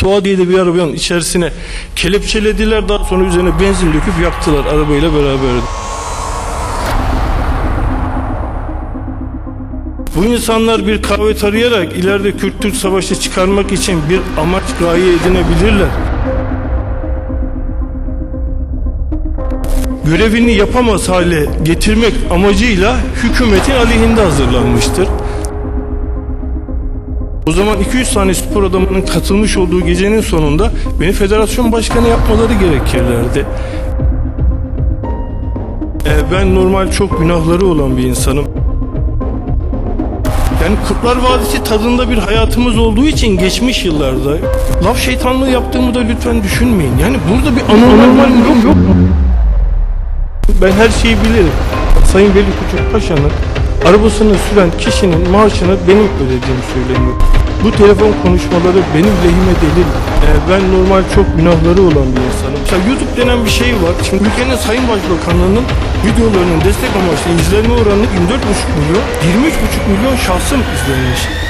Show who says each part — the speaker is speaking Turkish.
Speaker 1: Doğa diye de bir arabanın içerisine kelepçelediler. Daha sonra üzerine benzin döküp yaktılar arabayla beraber. Bu insanlar bir kahve tarayarak ileride Kürt-Türk savaşı çıkarmak için bir amaç gaye edinebilirler. Görevini yapamaz hale getirmek amacıyla hükümetin aleyhinde hazırlanmıştır. O zaman 200 tane spor adamının katılmış olduğu gecenin sonunda beni federasyon başkanı yapmaları gerekirlerdi. Ee, ben normal çok günahları olan bir insanım. Yani Kurtlar Vadisi tadında bir hayatımız olduğu için geçmiş yıllarda laf şeytanlığı yaptığımı da lütfen düşünmeyin. Yani burada bir anormal yok yok. Ben her şeyi bilirim. Sayın Veli Küçük Paşa'nın arabasını süren kişinin maaşını benim ödediğim söyleniyor. Bu telefon konuşmaları benim lehime delil. Ee, ben normal çok günahları olan bir insanım. Mesela YouTube denen bir şey var. Şimdi ülkenin Sayın Başbakanlığı'nın videolarının destek amaçlı izlenme oranı 24,5 milyon, 23,5 milyon şahsım izlenmiş.